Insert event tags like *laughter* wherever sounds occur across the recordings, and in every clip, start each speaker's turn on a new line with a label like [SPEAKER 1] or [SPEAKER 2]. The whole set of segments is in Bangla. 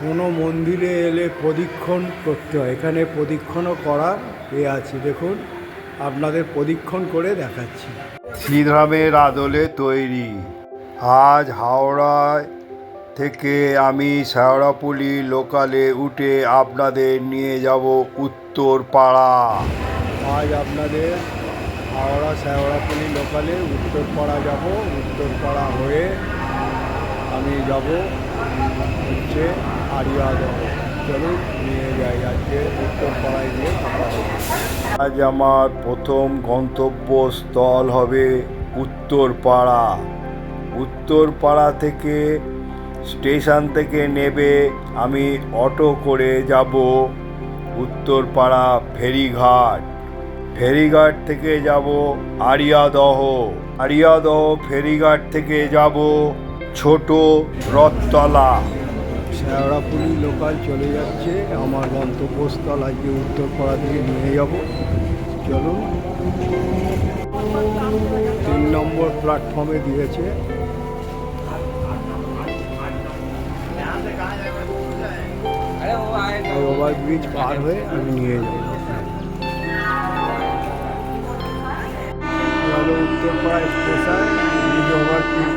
[SPEAKER 1] কোনো মন্দিরে এলে প্রদক্ষিণ করতে হয়। এখানে প্রদক্ষিণও করার এ আছে। দেখুন আপনাদের প্রদক্ষিণ করে দেখাচ্ছি। শ্রীধামের আদলে তৈরি। আজ হাওড়ায় থেকে আমি শেওড়াপুলি লোকালে উঠে আপনাদের নিয়ে যাব উত্তর পাড়া আজ আপনাদের হাওড়া শেওড়াপুলি লোকালে উত্তর পাড়া যাব। উত্তর পাড়া হয়ে আমি যাব হচ্ছে নিয়ে যাই আজকে উত্তর গিয়ে থাকা হবে আজ আমার প্রথম গন্তব্যস্থল হবে উত্তরপাড়া। উত্তরপাড়া থেকে স্টেশন থেকে নেবে আমি অটো করে যাব উত্তরপাড়া ফেরিঘাট। ফেরিঘাট থেকে যাব আরিয়াদহ। আরিয়াদহ ফেরিঘাট থেকে যাব ছোট রথতলা। শেওড়াপুলি লোকাল চলে যাচ্ছে। আমার গন্তব্যস্থল আজকে উত্তরপাড়া থেকে নিয়ে যাব। চলুন। তিন নম্বর প্ল্যাটফর্মে দিয়েছে। ওই ওভারব্রিজ পার হয়ে আমি নিয়ে যাব। উত্তরপাড়া স্টেশন ব্রিজ ওভারব্রিজ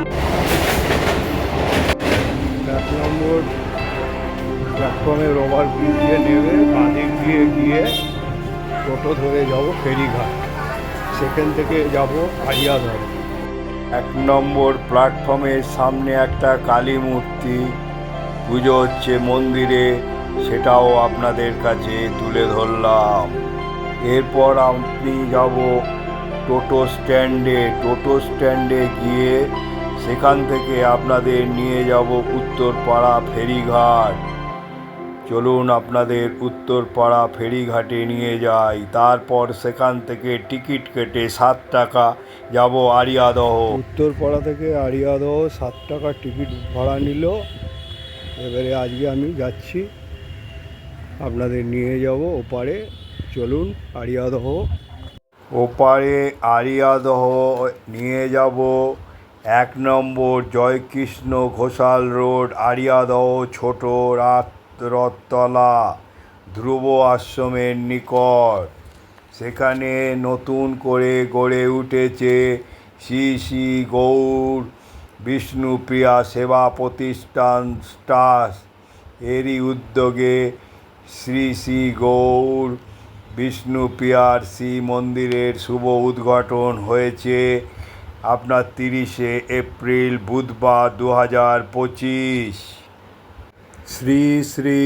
[SPEAKER 1] এক নম্বর প্ল্যাটফর্মের ওভার ব্রিজ দিয়ে নেমে বাঁদিক দিয়ে গিয়ে টোটো ধরে যাব ফেরিঘাট। সেখান থেকে যাব আরিয়াধর এক নম্বর প্ল্যাটফর্মের সামনে একটা কালী মূর্তি। পুজো হচ্ছে মন্দিরে, সেটাও আপনাদের কাছে তুলে ধরলাম। এরপর আপনি যাব টোটো স্ট্যান্ডে। টোটো স্ট্যান্ডে গিয়ে সেখান থেকে আপনাদের নিয়ে যাব উত্তরপাড়া ফেরিঘাট। চলুন আপনাদের উত্তরপাড়া ফেরিঘাটে নিয়ে যাই। তারপর সেখান থেকে টিকিট কেটে সাত টাকা যাব আরিয়াদহ। উত্তরপাড়া থেকে আরিয়াদহ সাত টাকা টিকিট ভাড়া নিল। এবারে আজকে আমি যাচ্ছি। আপনাদের নিয়ে যাব ওপারে। চলুন আরিয়াদহ। ওপারে আরিয়াদহ নিয়ে যাব। এক নম্বর জয়কৃষ্ণ ঘোষাল রোড আরিয়াদহ ছোট রাত রথতলা, ধ্রুব আশ্রমের নিকট। সেখানে নতুন করে গড়ে উঠেছে শ্রী শ্রী গৌর বিষ্ণুপ্রিয়া সেবা প্রতিষ্ঠান স্টাস এরই উদ্যোগে শ্রী শ্রী গৌর বিষ্ণুপ্রিয়ার শ্রী মন্দিরের শুভ উদ্ঘাটন হয়েছে আপনার তিরিশে এপ্রিল, বুধবার দু হাজার পঁচিশ। শ্রী শ্রী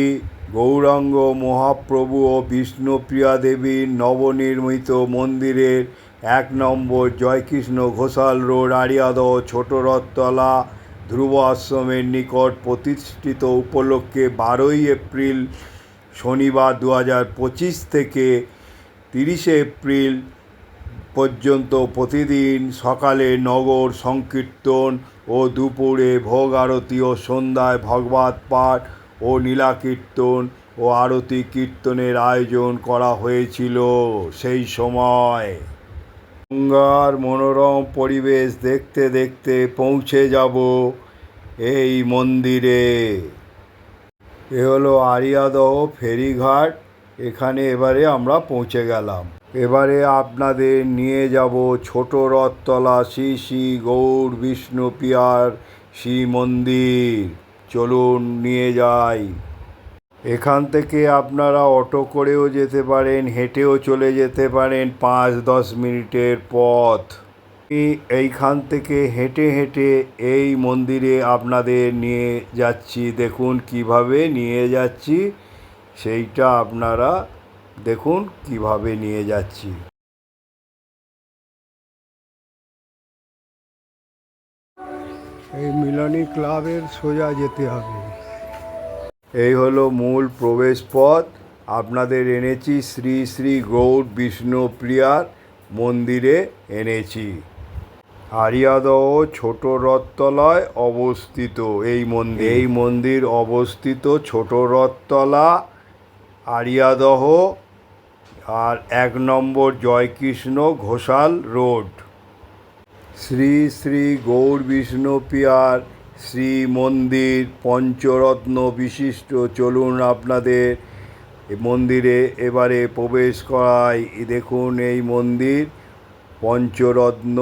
[SPEAKER 1] গৌরাঙ্গ মহাপ্রভু ও বিষ্ণুপ্রিয়া দেবীর নবনির্মিত মন্দিরের এক নম্বর জয়কৃষ্ণ ঘোষাল রোড আরিয়াদহ ছোট রথতলা ধ্রুব আশ্রমের নিকট প্রতিষ্ঠিত উপলক্ষে বারোই এপ্রিল শনিবার দু পঁচিশ থেকে তিরিশে এপ্রিল পর্যন্ত প্রতিদিন সকালে নগর সংকীর্তন ও দুপুরে ভোগ আরতি ও সন্ধ্যায় ভগবত পাঠ ও নীলাকীর্তন ও আরতি কীর্তনের আয়োজন করা হয়েছিল সেই সময়। গঙ্গার মনোরম পরিবেশ দেখতে দেখতে পৌঁছে যাব এই মন্দিরে। এ হলো আরিয়াদহ ফেরিঘাট, এখানে এবারে আমরা পৌঁছে গেলাম। এবারে আপনাদের নিয়ে যাব ছোট রথতলা শ্রী শ্রী গৌর বিষ্ণুপ্রিয়ার শ্রী মন্দির। চলুন নিয়ে যাই। এখান থেকে আপনারা অটো করেও যেতে পারেন, হেঁটেও চলে যেতে পারেন পাঁচ দশ মিনিটের পথ। এইখান থেকে হেঁটে হেঁটে এই মন্দিরে আপনাদের নিয়ে যাচ্ছি। দেখুন কীভাবে নিয়ে যাচ্ছি, সেইটা আপনারা দেখুন কীভাবে নিয়ে যাচ্ছি। এই মিলনী ক্লাবের সোজা যেতে হবে। এই হলো মূল প্রবেশ পথ আপনাদের এনেছি শ্রী শ্রী গৌর বিষ্ণুপ্রিয়ার মন্দিরে এনেছি। আরিয়াদহ ছোট রথতলায় অবস্থিত। এই মন্দির এই মন্দির অবস্থিত ছোট রথতলা আরিয়াদহ আর এক নম্বর জয়কৃষ্ণ ঘোষাল রোড। শ্রী শ্রী গৌর বিষ্ণুপ্রিয়ার শ্রী মন্দির পঞ্চরত্ন বিশিষ্ট। চলুন আপনাদের মন্দিরে এবারে প্রবেশ করাই। দেখুন এই মন্দির, পঞ্চরত্ন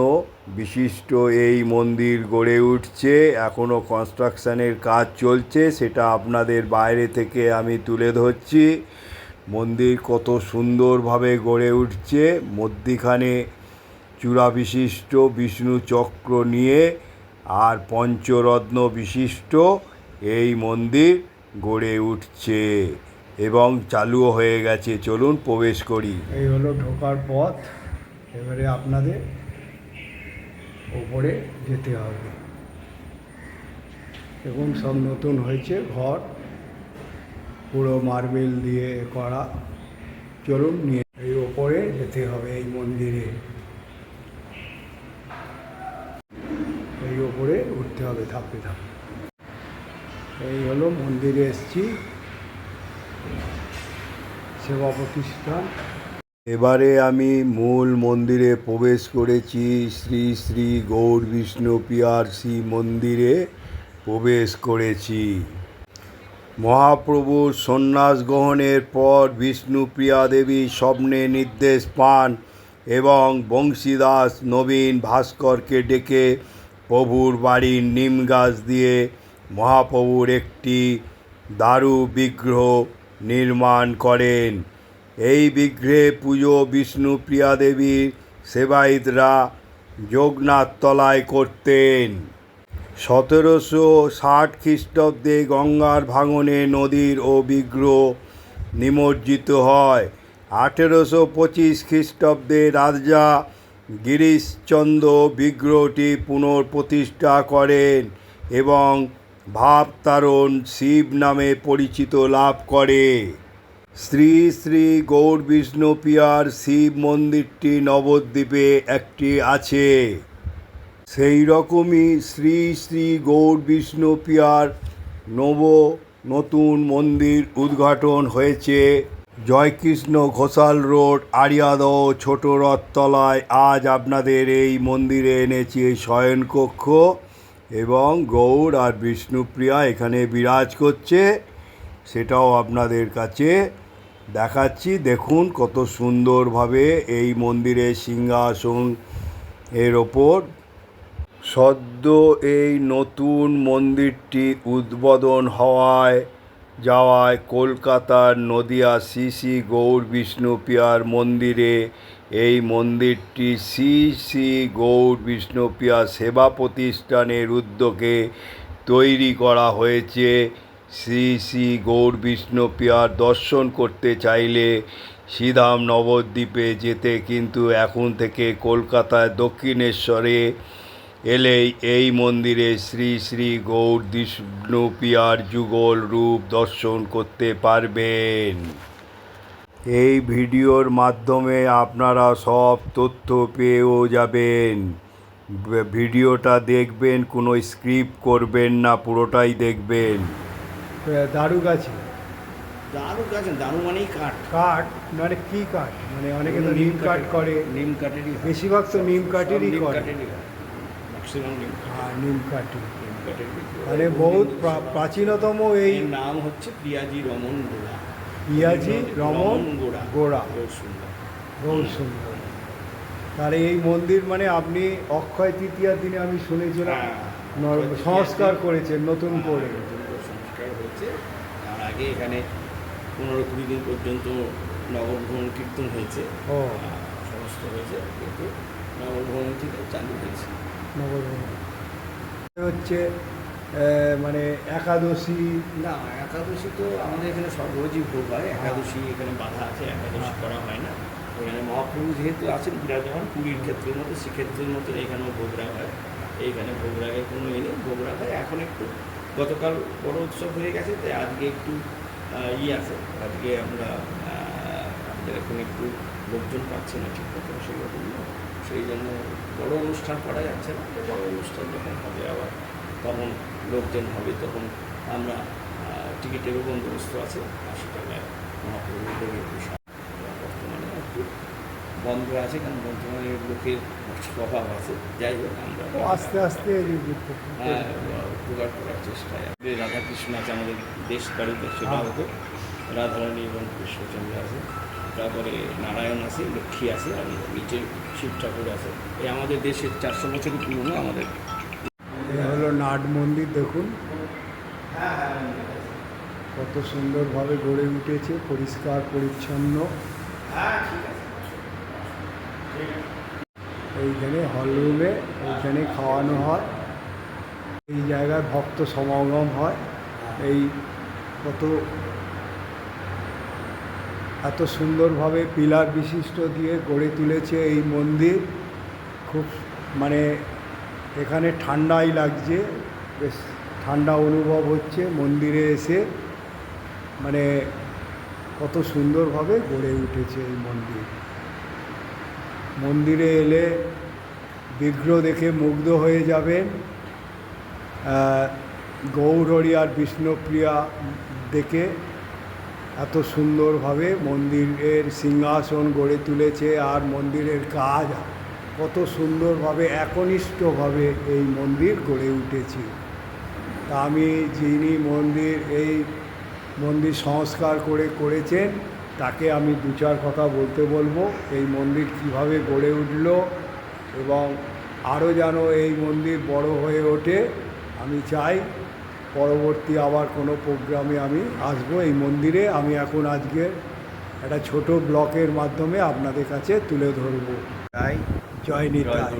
[SPEAKER 1] বিশিষ্ট এই মন্দির গড়ে উঠছে। এখনও কনস্ট্রাকশানের কাজ চলছে, সেটা আপনাদের বাইরে থেকে আমি তুলে ধরছি। মন্দির কত সুন্দরভাবে গড়ে উঠছে। মধ্যিখানে চূড়া বিশিষ্ট বিষ্ণু চক্র নিয়ে আর পঞ্চরত্ন বিশিষ্ট এই মন্দির গড়ে উঠছে এবং চালুও হয়ে গেছে। চলুন প্রবেশ করি। এই হলো ঢোকার পথ। এবারে আপনাদের ওপরে যেতে হবে। এবং সব নতুন হয়েছে, ঘর। পুরো মার্বেল দিয়ে করা। চলুন নিয়ে এই ওপরে যেতে হবে, এই মন্দিরে। এই ওপরে উঠতে হবে ধাপে ধাপে। এই হলো মন্দিরে এসছি। সেবা প্রতিষ্ঠান। এবারে আমি মূল মন্দিরে প্রবেশ করেছি। শ্রী শ্রী গৌর বিষ্ণু পিয়ারসি মন্দিরে প্রবেশ করেছি। মহাপ্রভুর সন্ন্যাস গ্রহণের পর বিষ্ণুপ্রিয়া দেবী স্বপ্নে নির্দেশ পান এবং বংশীদাস নবীন ভাস্করকে ডেকে প্রভুর বাড়ির নিম গাছ দিয়ে মহাপ্রভুর একটি দারু বিগ্রহ নির্মাণ করেন। এই বিগ্রহে পুজো বিষ্ণুপ্রিয়া দেবীর সেবায়িতরা যোগনাথ তলায় করতেন। সতেরোশো ষাট খ্রিস্টাব্দে গঙ্গার ভাঙনে নদীর ও বিগ্রহ নিমজ্জিত হয়। আঠেরোশো পঁচিশ খ্রিস্টাব্দে রাজা গিরিশচন্দ্র বিগ্রহটি পুনঃপ্রতিষ্ঠা করেন এবং ভাবতারণ শিব নামে পরিচিত লাভ করে। শ্রী শ্রী গৌর বিষ্ণুপিয়ার শিব মন্দিরটি নবদ্বীপে একটি আছে। সেই রকমই শ্রী শ্রী গৌর বিষ্ণু পিয়ার নব নতুন মন্দির উদ্ঘাটন হয়েছে। জয়কৃষ্ণ ঘোষাল রোড আরিয়াদহ ছোট রথতলায় আজ আপনাদের এই মন্দিরে এনেছি এই শয়নকক্ষ এবং গৌর আর বিষ্ণুপ্রিয়া এখানে বিরাজ করছে। সেটাও আপনাদের কাছে দেখাচ্ছি। দেখুন কত সুন্দরভাবে এই মন্দিরের সিংহাসন এর ওপর সদ্য এই নতুন মন্দিরটি উদ্বোধন হওয়ায় যাওয়ায় কলকাতার নদিয়া শ্রী শ্রী গৌর বিষ্ণুপিয়ার মন্দিরে এই মন্দিরটি শ্রী শ্রী গৌর বিষ্ণুপিয়া সেবা প্রতিষ্ঠানের উদ্যোগে তৈরি করা হয়েছে। শ্রী শ্রী গৌর বিষ্ণুপিয়ার দর্শন করতে চাইলে শ্রীধাম নবদ্বীপে যেতে কিন্তু এখন থেকে কলকাতায় দক্ষিণেশ্বরে এলেই এই মন্দিরে শ্রী শ্রী গৌর বিষ্ণু পিয়ার যুগল রূপ দর্শন করতে পারবেন। এই ভিডিওর মাধ্যমে আপনারা সব তথ্য পেয়েও যাবেন। ভিডিওটা দেখবেন কোনো স্ক্রিপ্ট করবেন না পুরোটাই দেখবেন। দারু গাছে।
[SPEAKER 2] দারু গাছ দারু মানেই কাঠ।
[SPEAKER 1] কাঠ মানে কি কাঠ? মানে অনেকে তো নিম কাঠ করে।
[SPEAKER 2] নিম কাঠেরই
[SPEAKER 1] বেশিরভাগ তো নিম কাঠেরই করে।
[SPEAKER 2] কাঠেরই। ম্যাক্সিমাম
[SPEAKER 1] হ্যাঁ নিম কাঠি।
[SPEAKER 2] হয়।
[SPEAKER 1] মানে বহুত প্রাচীনতম এই
[SPEAKER 2] নাম হচ্ছে প্রিয়াজি রমন গোড়া।
[SPEAKER 1] পিয়াজি রমন
[SPEAKER 2] গোড়া।
[SPEAKER 1] গোড়া।
[SPEAKER 2] বহুত সুন্দর।
[SPEAKER 1] বহু সুন্দর। তাহলে এই মন্দির মানে আপনি অক্ষয় তৃতীয়ার দিনে আমি শুনেছিলাম
[SPEAKER 2] হ্যাঁ।
[SPEAKER 1] সংস্কার করেছেন নতুন করে।
[SPEAKER 2] নতুন সংস্কার হয়েছে। তার আগে এখানে পনেরো কুড়ি দিন পর্যন্ত নগরভ্রমণ কীর্তন হয়েছে।
[SPEAKER 1] ও।
[SPEAKER 2] আহ, সমস্ত হয়েছে। কিন্তু নগরভ্রমণ থেকে চালু হয়েছে।
[SPEAKER 1] নবদ্বীপ হচ্ছে মানে একাদশী।
[SPEAKER 2] না একাদশী তো আমাদের এখানে সব রোজই ভোগ হয়। একাদশী এখানে বাধা আছে একাদশী
[SPEAKER 1] হ্যাঁ।
[SPEAKER 2] করা হয় না। এখানে মহাপ্রভু যেহেতু আছেন বিরাজমান পুরীর ক্ষেত্রের মতো শ্রীক্ষেত্রের মতো এখানেও ভোগরা হয়। এইখানে ভোগ রাখের কোনো ইয়ে নেই ভোগ রাখা হয়। এখন একটু গতকাল বড় উৎসব হয়ে গেছে তাই আজকে একটু ইয়ে আছে। আজকে আমরা আমাদের এখন একটু লোকজন পাচ্ছে না ঠিক মতো সেই রকম না। সেই জন্য বড় অনুষ্ঠান করা যাচ্ছে না। বড় অনুষ্ঠান যখন হবে আবার তখন লোকজন হবে তখন আমরা টিকিটেরও বন্দোবস্ত আছে। আশি টাকায় মহাপ্রভুদের বর্তমানে একটু বন্ধ আছে কারণ বর্তমানে লোকের স্বভাব আছে। যাই হোক আমরা
[SPEAKER 3] আস্তে আস্তে
[SPEAKER 2] হ্যাঁ জোগাড় করার চেষ্টায় রাধাকৃষ্ণ আছে আমাদের দেশ বাড়িতে সেটা হতো রাধারানী এবং কৃষ্ণচন্দ্র আছে। তারপরে নারায়ণ আছে, লক্ষ্মী আছে, আর নিচে শিব ঠাকুর আছে। এই আমাদের দেশের চারশো বছরের পুরনো আমাদের।
[SPEAKER 3] হলো নাট মন্দির, দেখুন। কত সুন্দরভাবে গড়ে উঠেছে, পরিষ্কার, পরিচ্ছন্ন। এইখানে হলরুমে এইখানে খাওয়ানো হয়। এই জায়গায় ভক্ত সমাগম হয়। এই কত এত সুন্দরভাবে পিলার বিশিষ্ট দিয়ে গড়ে তুলেছে এই মন্দির। খুব মানে এখানে ঠান্ডাই লাগছে, বেশ ঠান্ডা অনুভব হচ্ছে মন্দিরে এসে। মানে কত সুন্দরভাবে গড়ে উঠেছে এই মন্দির। মন্দিরে এলে বিগ্রহ দেখে মুগ্ধ হয়ে যাবেন। গৌরহরি আর বিষ্ণুপ্রিয়া দেখে এত সুন্দরভাবে মন্দিরের সিংহাসন গড়ে তুলেছে আর মন্দিরের কাজ কত সুন্দরভাবে, একনিষ্ঠভাবে এই মন্দির গড়ে উঠেছে। তা আমি যিনি মন্দির, এই মন্দির সংস্কার করে করেছেন, তাকে আমি দু চার কথা বলতে বলব, এই মন্দির কীভাবে গড়ে উঠল এবং আরও যেন এই মন্দির বড় হয়ে ওঠে, আমি চাই পরবর্তী আবার কোনো প্রোগ্রামে আমি আসব। এই মন্দিরে আমি এখন আজকে একটা ছোট ব্লকের মাধ্যমে আপনাদের কাছে তুলে ধরবো।
[SPEAKER 1] তাই
[SPEAKER 3] জয় নিতাই।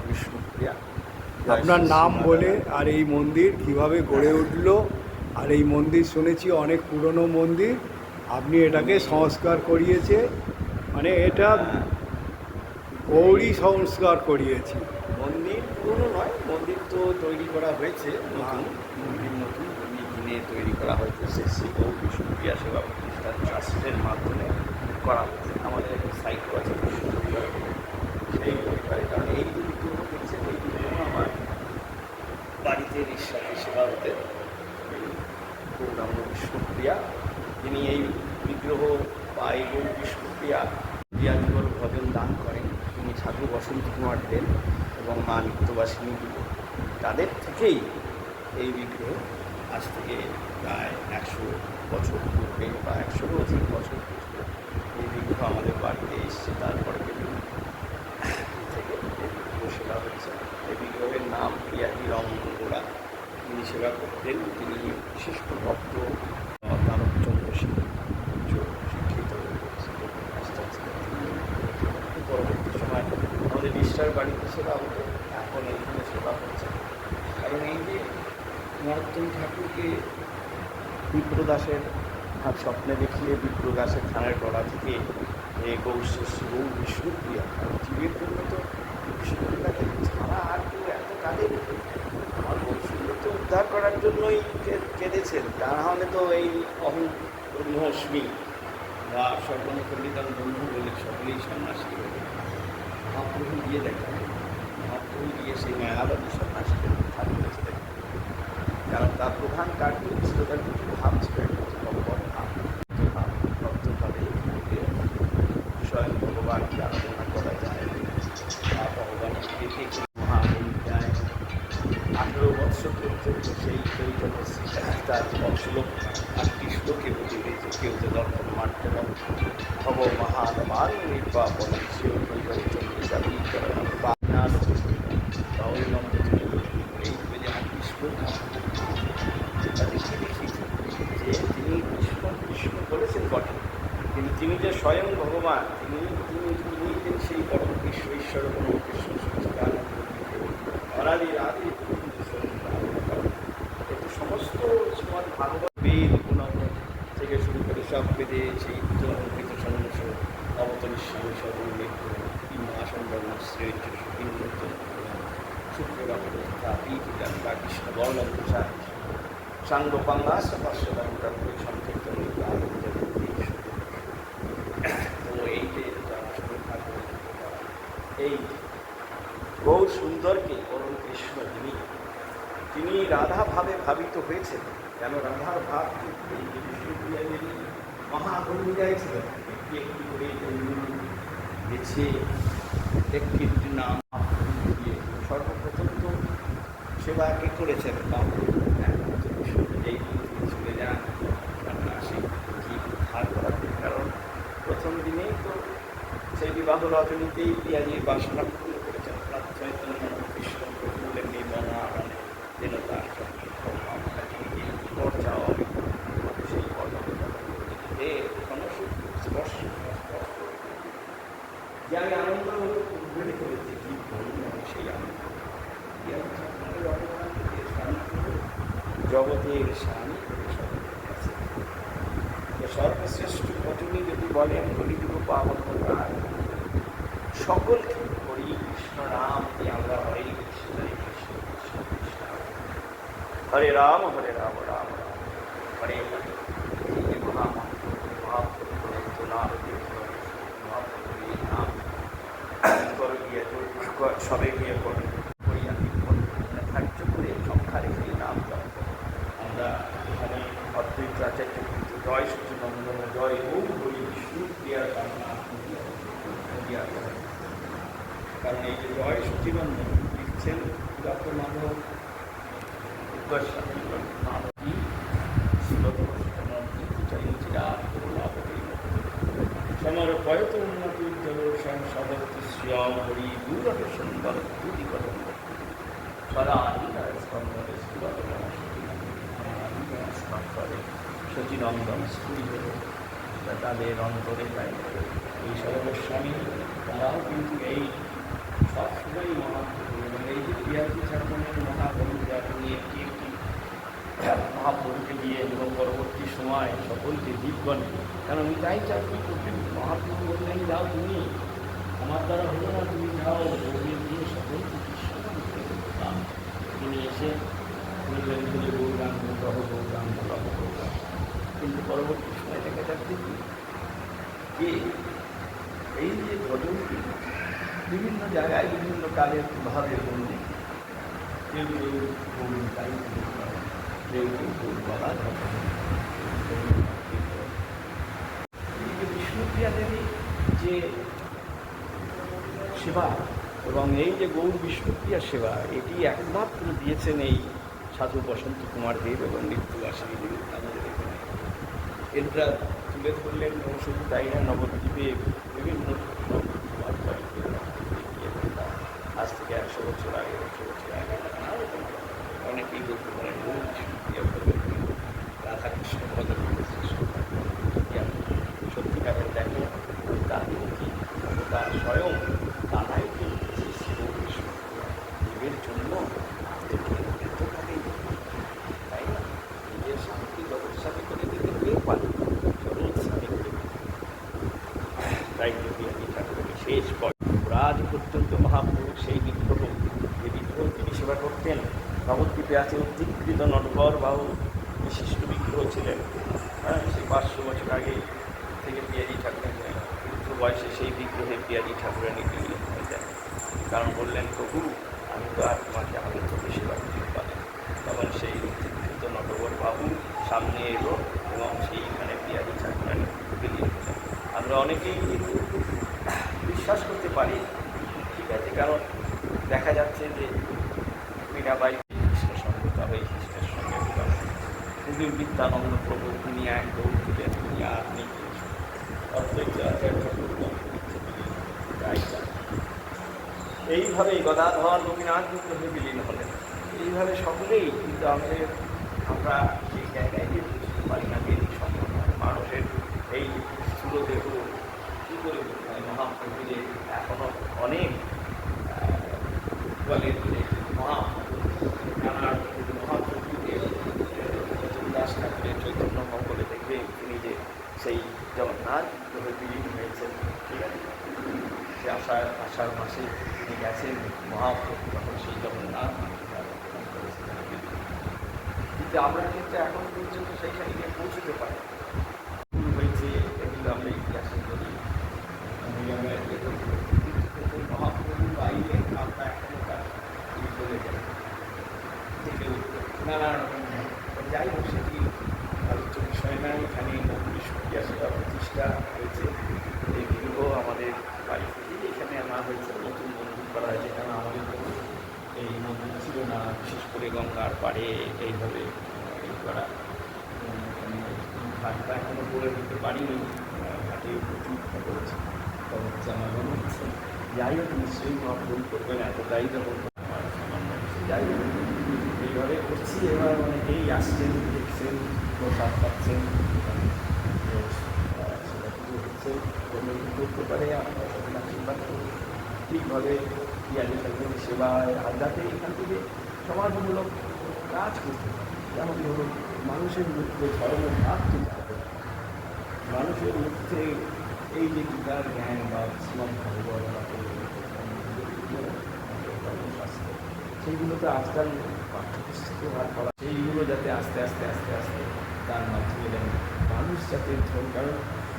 [SPEAKER 3] আপনার নাম বলে আর এই মন্দির কীভাবে গড়ে উঠল আর এই মন্দির শুনেছি অনেক পুরনো মন্দির। আপনি এটাকে সংস্কার করিয়েছে মানে এটা গৌরী সংস্কার করিয়েছে।
[SPEAKER 2] মন্দির পুরনো নয় মন্দির তো তৈরি করা হয়েছে নতুন মন্দির নতুন। কিনে তৈরি করা হয়েছে সে শ্রী গৌ বিষ্ণুপ্রিয়া সেবা প্রতিষ্ঠান ট্রাস্টের মাধ্যমে করা হয়েছে। আমাদের একটা সাইট আছে বিষ্ণুপ্রিয়া সেই পরিবারে কারণ এই বিগ্রহ দেখছেন এই বিগ্রহ আমার বাড়িতে রিসাতে সেবা হতে গৌরাঙ্গ বিষ্ণুপ্রিয়া তিনি এই বিগ্রহ বা এই গৌ বিষ্ণুপ্রিয়া প্রিয়াজীবর ভজন দান করেন। তিনি সাধু বসন্ত কুমার দেন এবং মা নিত্যবাসিনী তাদের থেকেই এই বিগ্রহ আজ থেকে প্রায় একশো বছর পূর্বে বা একশোরও অধিক বছর পূর্বে এই বিগ্রহ আমাদের বাড়িতে এসছে, তারপরে বিভিন্ন থেকে এই সেবা হচ্ছে এই বিগ্রহের নাম প্রিয়াজি রঙ্গোড়া তিনি সেবা করতেন, তিনি বিশিষ্ট ভক্ত তারকচন্দ্র সিং শিক্ষিত পরবর্তী সময় আমাদের বিশ্বাস বাড়িতে সেবা হতো, এখন এইখানে সেবা হচ্ছে। কারণ এই যে নরোত্তম ঠাকুরকে বিপ্রদাসের হাত স্বপ্নে দেখিয়ে বিপ্রদাসের থানের গলা থেকে এ গৌশেষ গৌ বিষ্ণুপ্রিয়া জীবের জন্য তো বিষ্ণুপ্রিয়াকে ছাড়া আর কেউ এত কাঁদে আমার বংশীকে উদ্ধার করার জন্যই কেঁদেছেন? তা না হলে তো এই অহং ব্রহ্মস্মী বা সর্বনপল্লিকান ব্রহ্ম বলে সকলেই সন্ন্যাসী হবে মহাপ্রভু গিয়ে দেখা মহাপ্রভু গিয়ে সেই মায়াবাদী কারণ তার প্রধান কার্য ছিল তার দুটি ভাব ছিল, একটা হচ্ছে ভগবত ভাব ভাব ভক্তভাবে স্বয়ং ভগবানকে আরাধনা করা যায় বা দেখে মহাবিদ্যায় আঠেরো বৎসর পর্যন্ত সেই চৈতন্য তার শ্লোক আটটি শ্লোকে বলে দিয়েছে কেউ যে দর্পণ মারতে পারে। ভব মহানমান নির্বাপন শিব চন্দ্রিকা বিকরণ বানাস তিনি যে স্বয়ং ভগবান, তিনি তিনি তিনি সেই পরম কৃষ্ণ ঈশ্বর পরম কৃষ্ণ অনাদি আদি কিন্তু সমস্ত শ্রীমদ ভাগবত বেদ গুণগ্র থেকে শুরু করে সব বেদে সেই অঙ্কিত সন্ন্যাস অবতরী স্বামী সব আসন ব্রহ্মশ্রেষ্ঠ সুখীন্দ্র শুক্রবাহা পীঠিকা কৃষ্ণ পার্শ্বদানকার তিনি রাধা ভাবে ভাবিত হয়েছেন, কেন রাধার ভাব এই নাম সর্বপ্রথম তো সেবা করেছেন? হ্যাঁ, এই চলে যান কারণ প্রথম দিনেই তো সেই বিবাহ রজনীতেই পিয়াজির বাসনা সকলকে হরি কৃষ্ণ রাম আমরা হরে কৃষ্ণ হরে কৃষ্ণ কৃষ্ণ কৃষ্ণ হরে রাম হরে রাম রাম রাম। হরে হরে। করো গিয়ে সবে গিয়ে করো করিয়া ধার্য করে সংখ্যা রেখে নাম জপ করো। আমরা এখানে অদ্বৈত আচার্য কিন্তু জয় সূর্যনন্দন জয় ওম হরি বিষ্ণু ক্রিয়ার কামনা ক্রিয়া করে কারণ এই সূচিনন্দন লিখছেন ডক্টর মাধব গোস্বামী সমর পয়ত উন্নতি স্বয়ং সদরতি শ্রিয়ম হরি, দূরত সুন্দর, দুটি স্কন্দরে করে শচীনন্দন তাদের অন্তরে তাই। এই সর্বস্বামী তারাও কিন্তু এই সবসময় এবং এই যে পিয়াজি ঠাকুরের মহাপ্রভুকে আপনি দিয়ে এবং পরবর্তী সময় সকলকে জীবগণ কারণ আমি তাই চাকরি করবেন মহাপ্রভু বললেন যাও তুমি আমার দ্বারা হলো না তুমি যাও গৌরীর দিয়ে সকলকে। তিনি এসে বললেন যে গৌরাম রহ গৌরাম কিন্তু পরবর্তী সময় দেখা যাচ্ছে কি যে এই যে ভজনটি বিভিন্ন জায়গায় বিভিন্ন কালের ভাবে বললেন কেউ কেউ গৌরী তাই কেউ কেউ যে বিষ্ণুপ্রিয়া দেবী যে সেবা এবং এই যে গৌর বিষ্ণুপ্রিয়া সেবা এটি একমাত্র দিয়েছেন এই সাধু বসন্ত কুমার দেব এবং মৃত্যুবাসী দেবী আমাদের এখানে এটা তুলে ধরলেন নবদ্বীপে বিভিন্ন আজ থেকে একশো বছর আগে একশো বছর আগে নানা রকম অনেকেই বলতে পারেন গৌর বিষ্ণুপ্রিয়া ভগবতী রাধাকৃষ্ণ ভগবতী সত্যিকারের দেখে তার কি তার স্বয়ং তারাই কিন্তু জীবের জন্য আত্মকেন্দ্রিতভাবেই তাই না নিজের শান্তি জগৎ সাথে করে দিতে পেয়ে পারে জগৎ সাথে করে তাই যদি আমি ঠাকুরকে শেষ পর রাজ পর্যন্ত মহাপ্রভু সেই বিগ্রহ যে বিগ্রহ তিনি সেবা করতেন নবদ্বীপে আছে উদ্দীকৃত নটবর বাহু বিশিষ্ট বিগ্রহ ছিলেন হ্যাঁ সেই পাঁচশো বছর আগে থেকে পিয়াজি ঠাকুরের বৃদ্ধ বয়সে সেই বিগ্রহে পিয়াজি ঠাকুরের বিলীন হয়ে যায় কারণ বললেন, প্রভু, আমি তো আর তোমাকে আমাদের চোখে সেবা করতে পারি তখন সেই উদ্দীকৃত নটবর বাবু সামনে এলো এবং সেইখানে পিয়াজি বিলীন হলেন আমরা অনেকেই কিন্তু বিশ্বাস করতে পারি ঠিক আছে, কারণ দেখা যাচ্ছে যে মীরাবাই কৃষ্ণের সঙ্গে তবে কৃষ্ণের সঙ্গে পুরীর বিদ্যানন্দ প্রভু, তিনি এক দৌড় দিলেন তিনি আর নেই। আচার্য এইভাবে গদাধর রবীন্দ্রনাথ বিগ্রহে বিলীন হলেন এইভাবে সকলেই কিন্তু আমাদের আমরা সেই জায়গায় যে বুঝতে পারি না। মানুষের এই স্থূলদেহ কী করে মহাপ্রভু যে এখনও অনেক আহ, বলে যে মহাপ্রভু মহাপ্রভুকে দাস ঠাকুরের চৈতন্য মঙ্গলে দেখবে তিনি যে সেই জগন্নাথ বিলীন হয়েছেন ঠিক আছে সে আষাঢ় আষাঢ় মাসে তিনি গেছেন মহাপ্রভু তখন সেই জগন্নাথ কিন্তু আমরা কিন্তু এখন পর্যন্ত সেইখানে গিয়ে পৌঁছতে পারি ভুল হয়েছে, এগুলো আমরা ইতিহাসে বলি আমরা এগুলো বলি। কিন্তু মহাপ্রভু বাইরে আমরা এখনও তার বলে যাই। থেকে উঠতে যাই হোক সেটি আলোচ্য বিষয় না এখানে মন্দির সুখিয়া সেবা প্রতিষ্ঠা হয়েছে এই গৃহ আমাদের বাড়ি থেকে এখানে আনা হয়েছে নতুন মন্দির করা হয়েছে কারণ আমাদের তো এই মন্দির ছিল না করে গঙ্গার পাড়ে এইভাবে এই করা। ঘাটটা এখনও করে দিতে পারিনি। ঘাটে প্রতিষ্ঠা করেছে তবে হচ্ছে আমার মনে হচ্ছে যাই হোক, নিশ্চয়ই মহাপ্রভু করবেন, এতটাই যখন যাই হোক, এইভাবে করছি। এবার অনেকেই আসছেন, দেখছেন, প্রসাদ পাচ্ছেন। সেটা করতে পারে সকলে আশীর্বাদ ঠিকভাবে পিয়াজি ঠাকুরের সেবায় যাতে এখান থেকে সমাজমূলক কাজ করতে যেমন ধরুন, মানুষের মধ্যে ধর্মের ভাব তুলতে মানুষের মধ্যে এই যে গীতার জ্ঞান বা শ্রীমদ ভগবত বা সেইগুলো তো আজকাল পাঠ্যপুস্তকে ভাগ করা, সেইগুলো যাতে আস্তে আস্তে আস্তে আস্তে তার মাধ্যমে যেন মানুষ যাতে ধর্ম, কারণ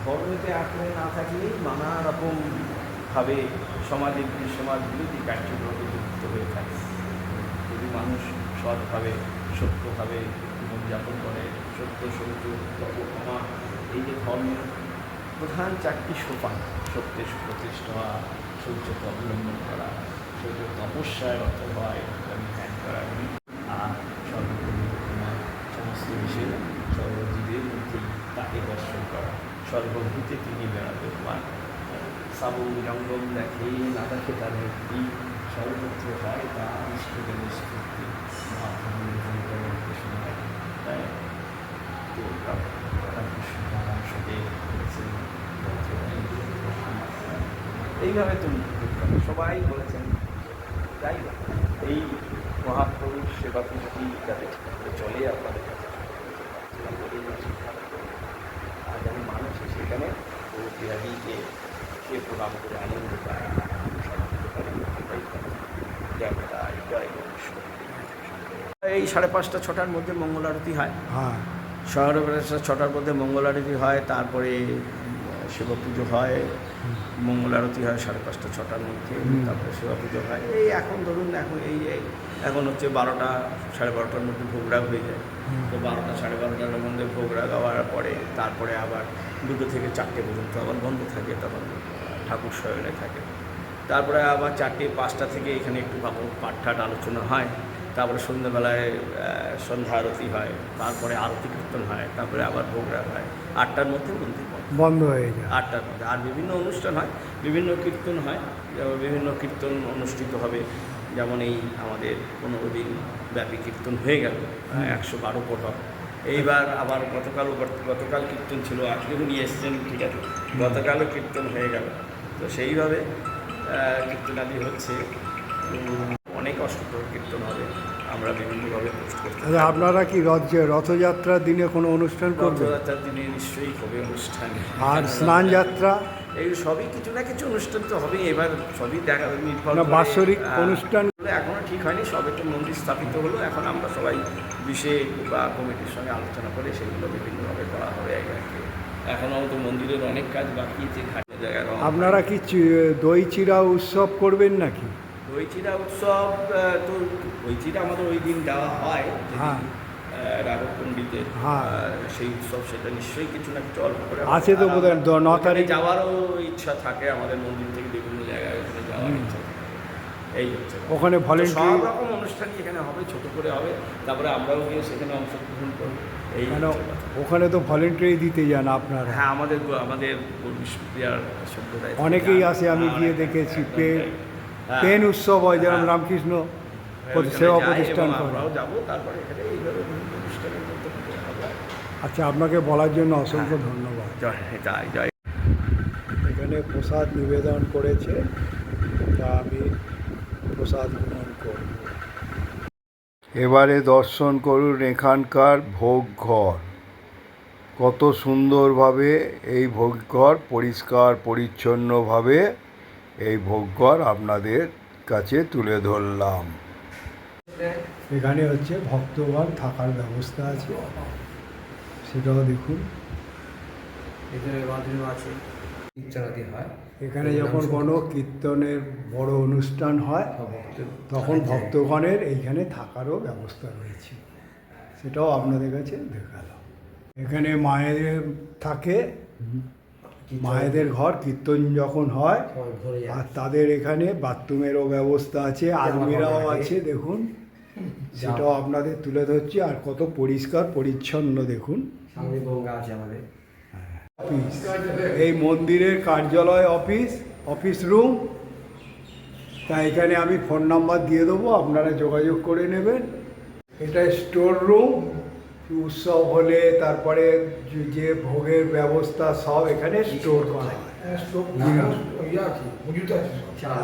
[SPEAKER 2] ধর্মেতে আঁকড়ে না থাকলেই নানা রকমভাবে সমাজের সমাজ বিরোধী কার্যক্রমে যুক্ত হয়ে থাকে। মানুষ সৎভাবে, সত্যভাবে জীবনযাপন করে, সত্য সৌচ ক্ষমা এই যে ধর্মের প্রধান চারটি সোপান সত্যে সুপ্রতিষ্ঠ হওয়া শৌচকে অবলম্বন করা শৌচ তপস্যায় রত হয় ধ্যান করা আর সর্বোপরি সমস্ত বিষয়ে সর্বজীবের মধ্যেই তাকে দর্শন করা। সর্বভূতে তিনি বেড়াতে পান সাবু জঙ্গম দেখে না দেখে তার সর্বত্র হয় তা ইষ্টদের তো এইভাবে তুমি সবাই বলেছেন তাই এই মহাপ্রভুর সেবা পুষ্টি যাতে চলে আপনাদের কাছে। আর যেন মানুষ সেখানে বিহারীকে সে প্রণাম করে আনন্দ পায় আনন্দ পায় এটাই জয় তাই জয় গণেশ্বর এই সাড়ে পাঁচটা ছটার মধ্যে মঙ্গল আরতি হয়।
[SPEAKER 3] হ্যাঁ।
[SPEAKER 2] পাঁচটা ছটার মধ্যে মঙ্গল আরতি হয় তারপরে শিব পুজো হয় মঙ্গল আরতি হয় সাড়ে পাঁচটা ছটার মধ্যে তারপরে শিব পুজো হয়। এই এখন ধরুন এখন এই এখন হচ্ছে বারোটা সাড়ে বারোটার মধ্যে ভোগরাগ হয়ে যায়। তো বারোটা সাড়ে বারোটার মধ্যে ভোগরাগ হওয়ার পরে তারপরে আবার দুটো থেকে চারটে পর্যন্ত আবার বন্ধ থাকে তখন ঠাকুর শয়নে থাকে। তারপরে আবার চারটে পাঁচটা থেকে এখানে একটু ভাবো পাঠ ঠাট আলোচনা হয়। তারপরে সন্ধ্যাবেলায় সন্ধ্যা আরতি হয় তারপরে আরতি কীর্তন হয় তারপরে আবার ভোগরাগ হয়। আটটার মধ্যে মন্দির বন্ধ।
[SPEAKER 3] হয়ে যায়।
[SPEAKER 2] আটটার মধ্যে। আর বিভিন্ন অনুষ্ঠান হয় বিভিন্ন কীর্তন হয় যেমন বিভিন্ন কীর্তন অনুষ্ঠিত হবে। যেমন এই আমাদের পনেরো দিন ব্যাপী কীর্তন হয়ে গেল একশো বারো পটক এইবার আবার গতকাল গতকাল কীর্তন ছিল আজকেও নিয়ে এসছেন ঠিক আছে গতকালও কীর্তন হয়ে গেল। তো সেইভাবে কীর্তনাদি হচ্ছে। অনেক অষ্টপ্রহর কীর্তন আমরা বিভিন্নভাবে পোস্ট করতে
[SPEAKER 3] আচ্ছা আপনারা কি রথ রথযাত্রার দিনে কোনো অনুষ্ঠান করবেন?
[SPEAKER 2] রথযাত্রার দিনে নিশ্চয়ই হবে অনুষ্ঠান।
[SPEAKER 3] আর স্নান যাত্রা?
[SPEAKER 2] এই সবই কিছু না কিছু অনুষ্ঠান তো হবেই। এবার সবই দেখা
[SPEAKER 3] না বাৎসরিক অনুষ্ঠান?
[SPEAKER 2] এখনও ঠিক হয়নি। সবে তো মন্দির স্থাপিত হলো। এখন আমরা সবাই বিশেষ বা কমিটির সঙ্গে আলোচনা করে সেগুলো বিভিন্নভাবে করা হবে এখনও তো মন্দিরের অনেক কাজ বাকি আছে জায়গায়
[SPEAKER 3] আপনারা কি দই চিরা উৎসব করবেন নাকি?
[SPEAKER 2] দইচিরা উৎসব তো দইচিরা আমাদের ওই দিন দেওয়া হয়
[SPEAKER 3] হ্যাঁ।
[SPEAKER 2] রাঘব পণ্ডিতের
[SPEAKER 3] হ্যাঁ।
[SPEAKER 2] সেই উৎসব সেটা নিশ্চয়ই কিছু না কিছু অল্প করে
[SPEAKER 3] আছে তো ন তারিখ-
[SPEAKER 2] যাওয়ারও ইচ্ছা থাকে আমাদের মন্দির থেকে বিভিন্ন জায়গায় ওখানে যাওয়ার ইচ্ছা থাকে এই হচ্ছে
[SPEAKER 3] ওখানে
[SPEAKER 2] সব রকম অনুষ্ঠানই এখানে হবে ছোট করে হবে তারপরে আমরাও গিয়ে সেখানে অংশগ্রহণ করব এই।
[SPEAKER 3] ওখানে তো ভলেন্টারি দিতে যান আপনারা
[SPEAKER 2] হ্যাঁ আমাদের আমাদের সম্প্রদায়
[SPEAKER 3] অনেকেই। আসে আমি
[SPEAKER 2] হ্যাঁ,
[SPEAKER 3] গিয়ে দেখেছি।
[SPEAKER 2] হ্যাঁ।
[SPEAKER 3] পেন উৎসব হয় যেরকম
[SPEAKER 2] হ্যাঁ।
[SPEAKER 3] রামকৃষ্ণ সেবা প্রতিষ্ঠান
[SPEAKER 2] এবং আমরাও যাব তারপরে এখানে এইভাবে অনুষ্ঠানের মধ্যে মধ্যে
[SPEAKER 3] আচ্ছা আপনাকে বলার জন্য অসংখ্য ধন্যবাদ।
[SPEAKER 2] জয় জয় জয়।
[SPEAKER 3] এখানে প্রসাদ নিবেদন করেছে তা আমি প্রসাদ গ্রহণ করব।
[SPEAKER 1] এবারে দর্শন করুন এখানকার ভোগ ঘর। কত সুন্দরভাবে এই ভোগঘর পরিষ্কার পরিচ্ছন্নভাবে এই ভোগঘর আপনাদের কাছে তুলে ধরলাম।
[SPEAKER 3] এখানে হচ্ছে ভক্তগণ থাকার ব্যবস্থা আছে। সেটাও দেখুন।
[SPEAKER 4] এখানে হয়।
[SPEAKER 3] যখন কোনো কীর্তনের বড় অনুষ্ঠান হয় তখন ভক্তগণের এইখানে থাকারও ব্যবস্থা রয়েছে। সেটাও আপনাদের কাছে দেখালাম। এখানে মায়েদের থাকে। মায়েদের ঘর কীর্তন যখন হয় আর তাদের এখানে বাথরুমেরও ব্যবস্থা আছে আলমিরাও আছে দেখুন। *laughs* সেটাও আপনাদের তুলে ধরছি আর কত পরিষ্কার পরিচ্ছন্ন দেখুন।
[SPEAKER 4] সামনে গঙ্গা আছে আমাদের।
[SPEAKER 3] অফিস। এই মন্দিরের কার্যালয় অফিস অফিস রুম। তা এখানে আমি ফোন নাম্বার দিয়ে দেবো আপনারা যোগাযোগ করে নেবেন। এটা স্টোর রুম উৎসব হলে তারপরে যে- ভোগের ব্যবস্থা সব এখানে স্টোর করা হয়।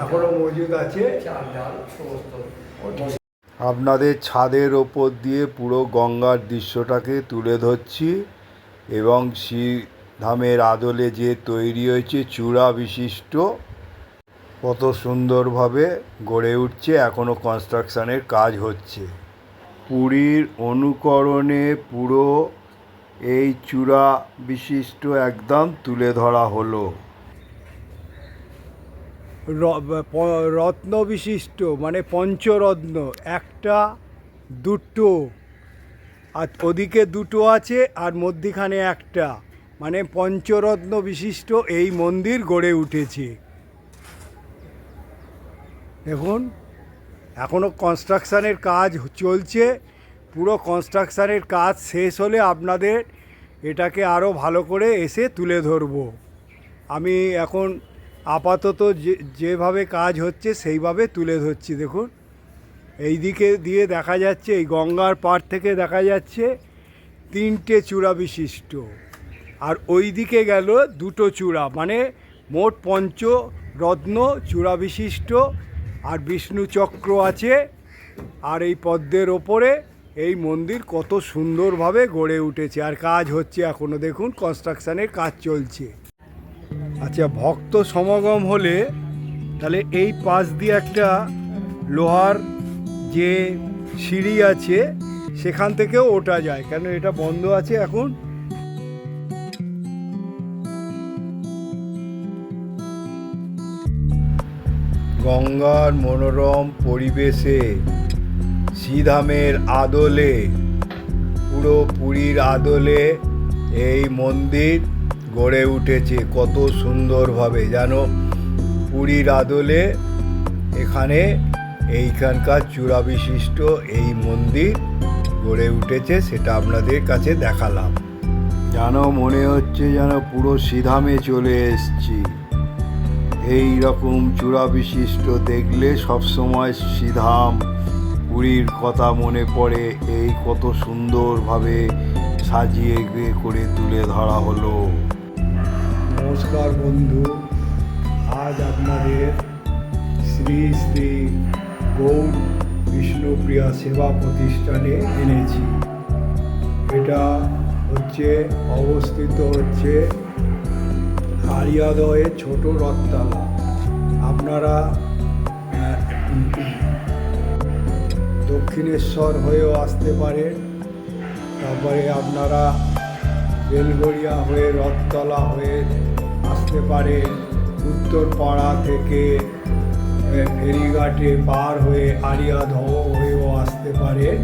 [SPEAKER 3] এখনও মজুদ আছে।
[SPEAKER 4] চাল ডাল সমস্ত।
[SPEAKER 1] আপনাদের ছাদের ওপর দিয়ে পুরো গঙ্গার দৃশ্যটাকে তুলে ধরছি এবং শ্রীধামের আদলে যে তৈরি হয়েছে চূড়া বিশিষ্ট কত সুন্দরভাবে গড়ে উঠছে এখনও কনস্ট্রাকশনের কাজ হচ্ছে। পুরীর অনুকরণে পুরো এই চূড়া বিশিষ্ট একদম তুলে ধরা হলো।
[SPEAKER 3] রত্ন বিশিষ্ট মানে পঞ্চরত্ন, একটা, দুটো, আর ওদিকে দুটো আছে আর মধ্যিখানে একটা মানে পঞ্চরত্ন বিশিষ্ট এই মন্দির গড়ে উঠেছে। দেখুন। এখনও কনস্ট্রাকশানের কাজ চলছে। পুরো কনস্ট্রাকশানের কাজ শেষ হলে আপনাদের এটাকে আরও ভালো করে এসে তুলে ধরবো। আমি এখন আপাতত যে, যেভাবে কাজ হচ্ছে সেইভাবে তুলে ধরছি, দেখুন। এই দিকে দিয়ে দেখা যাচ্ছে, এই গঙ্গার পাড় থেকে দেখা যাচ্ছে, তিনটে চূড়া বিশিষ্ট। আর ওই দিকে গেল দুটো চূড়া মানে মোট পঞ্চ রত্ন চূড়া বিশিষ্ট আর বিষ্ণু চক্র আছে, আর এই পদ্মের ওপরে এই মন্দির কত সুন্দরভাবে গড়ে উঠেছে। আর কাজ হচ্ছে এখনও দেখুন কনস্ট্রাকশানের কাজ চলছে। আচ্ছা ভক্ত সমাগম হলে তাহলে এই পাশ দিয়ে একটা লোহার যে সিঁড়ি আছে, সেখান থেকেও ওঠা যায়। কেন, এটা বন্ধ আছে এখন?
[SPEAKER 1] গঙ্গার মনোরম পরিবেশে, শ্রীধামের আদলে, পুরো পুরীর আদলে এই মন্দির গড়ে উঠেছে। কত সুন্দরভাবে যেন পুরীর আদলে এখানে এইখানকার চূড়া বিশিষ্ট এই মন্দির গড়ে উঠেছে সেটা আপনাদের কাছে দেখালাম। যেন মনে হচ্ছে যেন পুরো শ্রীধামে চলে এসছি। এই রকম চূড়া বিশিষ্ট দেখলে সবসময় শ্রীধাম পুরীর কথা মনে পড়ে। এই কত সুন্দরভাবে সাজিয়ে করে তুলে ধরা হলো।
[SPEAKER 3] নমস্কার বন্ধু, আজ আপনাদের শ্রী শ্রী গৌর বিষ্ণুপ্রিয়া সেবা প্রতিষ্ঠানে এনেছি। এটা হচ্ছে, অবস্থিত হচ্ছে আরিয়াদয়ে ছোট রথতলা আপনারা দক্ষিণেশ্বর হয়েও আসতে পারেন তারপরে আপনারা বেলগড়িয়া হয়ে রথতলা হয়ে আসতে পারেন উত্তরপাড়া থেকে ফেরিঘাটে পার হয়ে আরিয়াদহ হয়েও আসতে পারেন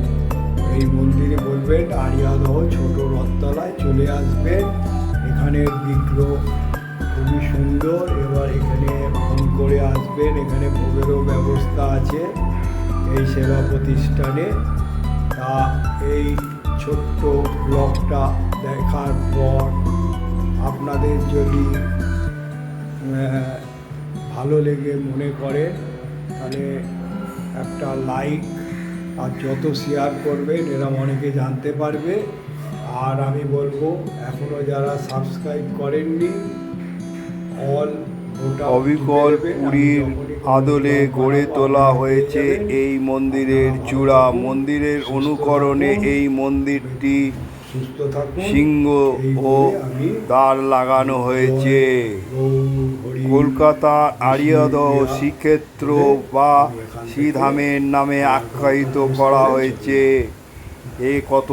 [SPEAKER 3] এই মন্দিরে বলবেন, আরিয়াদহ ছোট রথতলায় চলে আসবেন এখানে বিগ্রহ খুবই সুন্দর। এবার এখানে ফোন করে আসবেন। এখানে ভোগেরও ব্যবস্থা আছে এই সেবা প্রতিষ্ঠানে। তা এই ছোট্ট ব্লগটা দেখার পর আপনাদের যদি ভালো লেগে মনে করে, তাহলে একটা লাইক আর যত শেয়ার করবেন এরা অনেকে জানতে পারবে। আর আমি বলব এখনও যারা সাবস্ক্রাইব করেননি
[SPEAKER 1] অবিকল পুরীর আদলে গড়ে তোলা হয়েছে এই মন্দিরের চূড়া। মন্দিরের অনুকরণে এই মন্দিরটি সিংহ ও দ্বার লাগানো হয়েছে। কলকাতা আরিয়াদহ শ্রীক্ষেত্র বা শ্রীধামের নামে আখ্যায়িত করা হয়েছে। এ কত